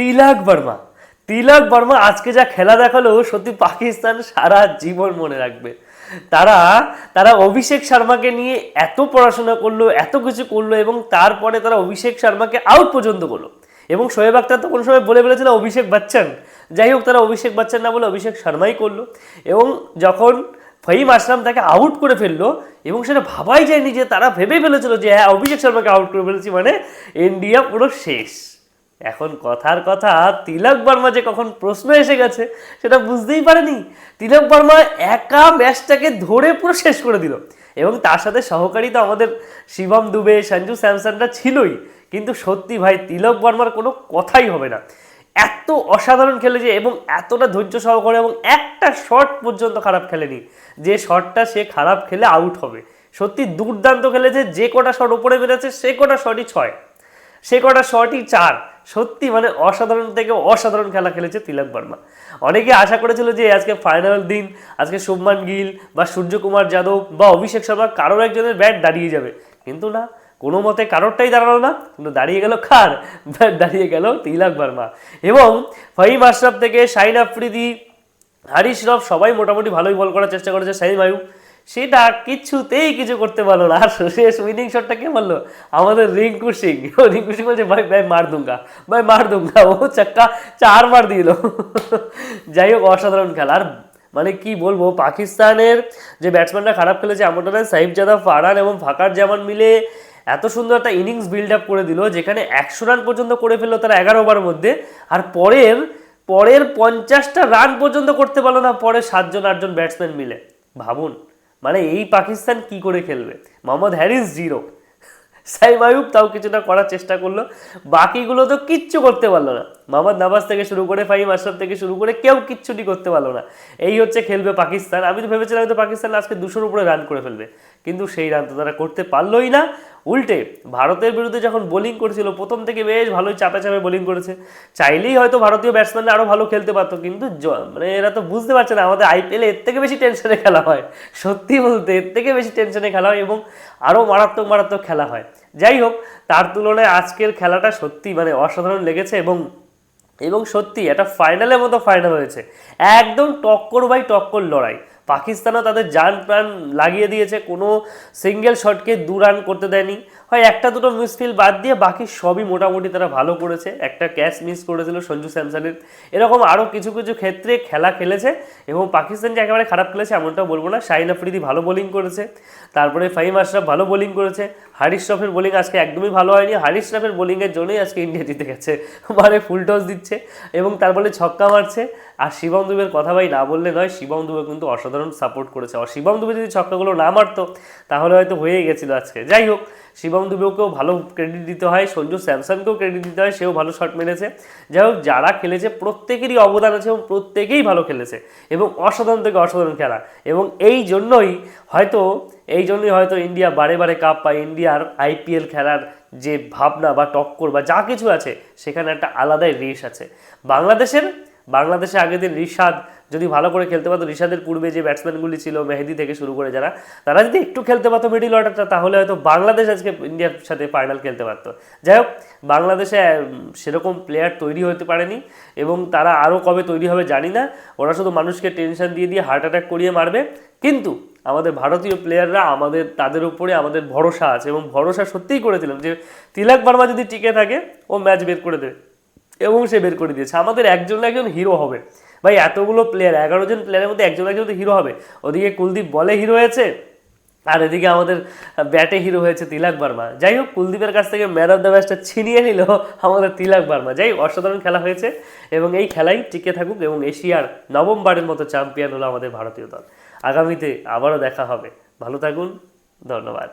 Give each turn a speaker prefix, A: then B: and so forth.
A: তিলক বর্মা। তিলক বর্মা আজকে যা খেলা দেখাল, সত্যি পাকিস্তান সারা জীবন মনে রাখবে। তারা তারা অভিষেক শর্মাকে নিয়ে এত পড়াশোনা করল, এত কিছু করল এবং তারপরে তারা অভিষেক শর্মাকে আউট পর্যন্ত করল। এবং শোয়েব আক্তার তো কোনো সময় বলে ফেলেছিল অভিষেক বচ্চন। যাই হোক, তারা অভিষেক বচ্চন না বলে অভিষেক শর্মাই করল। এবং যখন ফহিম আসলাম তাকে আউট করে ফেলল, এবং সেটা ভাবাই যায়নি যে তারা ভেবে ফেলেছিল যে হ্যাঁ অভিষেক শর্মাকে আউট করে ফেলেছি মানে ইন্ডিয়া পুরো শেষ। এখন কথার কথা, তিলক বর্মা যে কখন প্রশ্ন এসে গেছে, সেটা বুঝতেই পারেনি। তিলক বর্মা একা ম্যাচটাকে ধরে পুরো শেষ করে দিল। এবং তার সাথে সহকারী তো আমাদের শিবম দুবে, সঞ্জু স্যামসনটা ছিলই। কিন্তু সত্যি ভাই, তিলক বর্মার কোনো কথাই হবে না। এত অসাধারণ খেলেছে এবং এতটা ধৈর্য সহকারে এবং একটা শট পর্যন্ত খারাপ খেলেনি। যে শটটা সে খারাপ খেলে আউট হবে। সত্যি দুর্দান্ত খেলেছে, যে কটা শট ওপরে মেরেছে, সে কটা শটই ছয়। সে কটা শটই চার। সত্যি মানে অসাধারণ থেকে অসাধারণ খেলা খেলেছে তিলক বর্মা। অনেকে আশা করেছিল যে আজকে ফাইনাল দিন, আজকে শুভমান গিল বা সূর্যকুমার যাদব বা অভিষেক শর্মা কারোর একজনের ব্যাট দাঁড়িয়ে যাবে। কিন্তু না, কোনো মতে কারোরটাই দাঁড়াল না, কিন্তু দাঁড়িয়ে গেল ব্যাট দাঁড়িয়ে গেল তিলক বর্মা। এবং ফাহিম আশরাফ থেকে শাহিন আফ্রিদি হারিস রফ সবাই মোটামুটি ভালোই বল করার চেষ্টা করেছে সাইম আয়ু সেটা কিছুতেই কিছু করতে পারল না। আর শেষ উইনিং শটটা কে বলল আমাদের রিঙ্কু সিং। রিঙ্কু সিং বলছে, ভাই ভাই, মার দুঙ্গা। ভাই, মার দুঙ্গা। ও চাক্কা চার মার দিল। যাই হোক, অসাধারণ খেলা। আর মানে কি বলব, পাকিস্তানের যে ব্যাটসম্যানরা খারাপ খেলেছে, এমনটা নয় সাহিব জাদা ফারহান এবং ফাকার জামান মিলে এত সুন্দর একটা ইনিংস বিল্ড আপ করে দিল, যেখানে একশো রান পর্যন্ত করে ফেলল তারা এগারো ওভারের মধ্যে। আর পরের পরের পঞ্চাশটা রান পর্যন্ত করতে পারল না পরে সাতজন, আটজন ব্যাটসম্যান মিলে। ভাবুন। মানে এই পাকিস্তান কি করে খেলবে? মোহাম্মদ হ্যারিস জিরো। সাইম আয়ুব তাও কিছুটা করার চেষ্টা করল। বাকিগুলো তো কিচ্ছু করতে পারল না। মোহাম্মদ নামাজ থেকে শুরু করে ফাহিম আশরাফ থেকে শুরু করে কেউ কিচ্ছুটি করতে পারল না। এই হচ্ছে খেলবে পাকিস্তান। আমি তো ভেবেছিলাম হয়তো পাকিস্তান আজকে দুশোর উপরে রান করে ফেলবে। কিন্তু সেই রান তো তারা করতে পারলোই না। উল্টে ভারতের বিরুদ্ধে যখন বোলিং করেছিল, প্রথম থেকে বেশ ভালোই চাপে চাপে বোলিং করেছে। চাইলেই হয়তো ভারতীয় ব্যাটসম্যানরা আরও ভালো খেলতে পারতো, কিন্তু মানে এরা তো বুঝতে পারছে না। আমাদের আইপিএলে এর থেকে বেশি টেনশনে খেলা হয়। সত্যি বলতে এর থেকে বেশি টেনশনে খেলা হয় এবং আরও মারাত্মক মারাত্মক খেলা হয়। যাই হোক, তার তুলনায় আজকের খেলাটা সত্যি মানে অসাধারণ লেগেছে এবং এবং সত্যি এটা ফাইনালের মতো ফাইনাল হয়েছে। একদম টক্কর বাই টক্কর লড়াই। পাকিস্তানও তাদের জান প্রাণ লাগিয়ে দিয়েছে, কোনো সিঙ্গেল শটকে দু রান করতে দেয়নি। হয় একটা দুটো মিসফিল বাদ দিয়ে বাকি সবই মোটামুটি তারা ভালো করেছে। একটা ক্যাচ মিস করেছিল সঞ্জু স্যামসনের। এরকম আরও কিছু কিছু ক্ষেত্রে খেলা খেলেছে এবং পাকিস্তান যে একেবারে খারাপ খেলেছে এমনটা বলব না। শাহিন আফ্রিদি ভালো বোলিং করেছে, তারপরে ফাহিম আশরাফ ভালো বোলিং করেছে। হারিস শ্রফের বোলিং আজকে একদমই ভালো হয়নি। হারিস শ্রফের বোলিংয়ের জন্যই আজকে ইন্ডিয়া জিতে গেছে। মানে ফুল টস দিচ্ছে এবং তারপরে ছক্কা মারছে। আর শিবম দুবের কথা ভাই না বললে নয়, শিবম দুবে কিন্তু অসাধারণ সাপোর্ট করেছে। আর শিবম দুবে যদি ছক্কাগুলো না মারতো, তাহলে হয়তো হয়ে গেছিল আজকে। যাই হোক, শিবম দুবেকেও ভালো ক্রেডিট দিতে হয়, সঞ্জু স্যামসনকেও ক্রেডিট দিতে হয়, সেও ভালো শট মেরেছে। যাই হোক, যারা খেলেছে, প্রত্যেকেরই অবদান আছে এবং প্রত্যেকেই ভালো খেলেছে এবং অসাধারণ থেকে অসাধারণ খেলা। এবং এই জন্যই হয়তো, এই জন্যই হয়তো ইন্ডিয়া বারে বারে কাপ পায় ইন্ডিয়ার আইপিএল খেলার যে ভাবনা বা টক্কর বা যা কিছু আছে, সেখানে একটা আলাদাই রেশ আছে। বাংলাদেশের বাংলাদেশে আগের দিন রিশাদ যদি ভালো করে খেলতে পারতো, রিশাদের পূর্বে যে ব্যাটসম্যানগুলি ছিল, মেহেদি থেকে শুরু করে যারা, তারা যদি একটু খেলতে পারতো মিডিল অর্ডারটা তাহলে হয়তো বাংলাদেশ আজকে ইন্ডিয়ার সাথে ফাইনাল খেলতে পারতো। যাই হোক, বাংলাদেশে সেরকম প্লেয়ার তৈরি হতে পারেনি এবং তারা আরও কবে তৈরি হবে জানি না। ওরা শুধু মানুষকে টেনশন দিয়ে দিয়ে হার্ট অ্যাটাক করিয়ে মারবে। কিন্তু আমাদের ভারতীয় প্লেয়াররা আমাদের, তাদের উপরে আমাদের ভরসা আছে এবং ভরসা সত্যিই করেছিলাম যে তিলক বার্মা যদি টিকে থাকে, ও ম্যাচ বের করে দেবে। এবং সে বের করে দিয়েছে। আমাদের একজন একজন হিরো হবে। ভাই, এতগুলো প্লেয়ার এগারো জন প্লেয়ারের মধ্যে একজন একজন হিরো হবে। ওদিকে কুলদীপ বলে হিরো হয়েছে, আর এদিকে আমাদের ব্যাটে হিরো হয়েছে তিলাক বার্মা। যাই হোক, কুলদীপের কাছ থেকে ম্যান অফ দ্য ম্যাচটা ছিনিয়ে নিল আমাদের তিলাক বার্মা। যাই অসাধারণ খেলা হয়েছে এবং এই খেলাই টিকে থাকুক এবং এশিয়ার নবমবারের মতো চ্যাম্পিয়ন হলো আমাদের ভারতীয় দল। আগামীতে আবারও দেখা হবে। ভালো থাকুন, ধন্যবাদ।